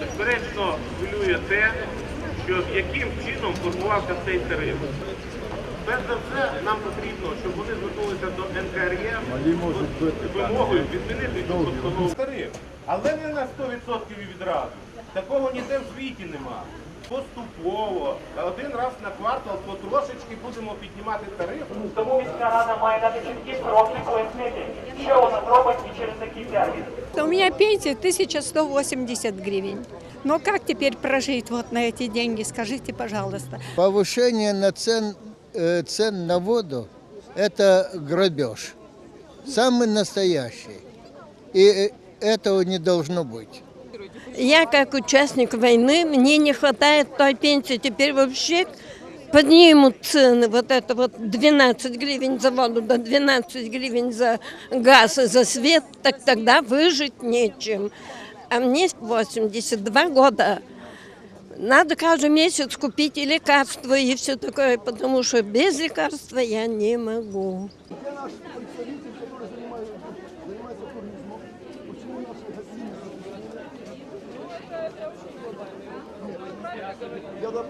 Безперечно, хвилює те, що яким чином формувався цей тариф. Перш за все, нам потрібно, щоб вони звернулися до НКРЄ з вимогою відмінити цю постанову тариф, але не на 100% відразу. Такого ніде в світі немає. Поступово, один раз на квартал потрошечки будемо піднімати тариф. Тому міська рада має дати чіткі кроки пояснити, що вона зробить і через який термін. У меня пенсия 1180 гривен. Но как теперь прожить вот на эти деньги, скажите, пожалуйста. Повышение на цен, э, цен на воду – это грабеж. Самый настоящий. И э, этого не должно быть. Я как участник войны, мне не хватает той пенсии. Теперь вообще поднимут цены. Вот это вот 12 гривен за воду, до 12 гривен за газ и за свет. Так тогда выжить нечем. А мне 82 года. Надо каждый месяц купить и лекарства, и все такое, потому что без лекарства я не могу. Я домой.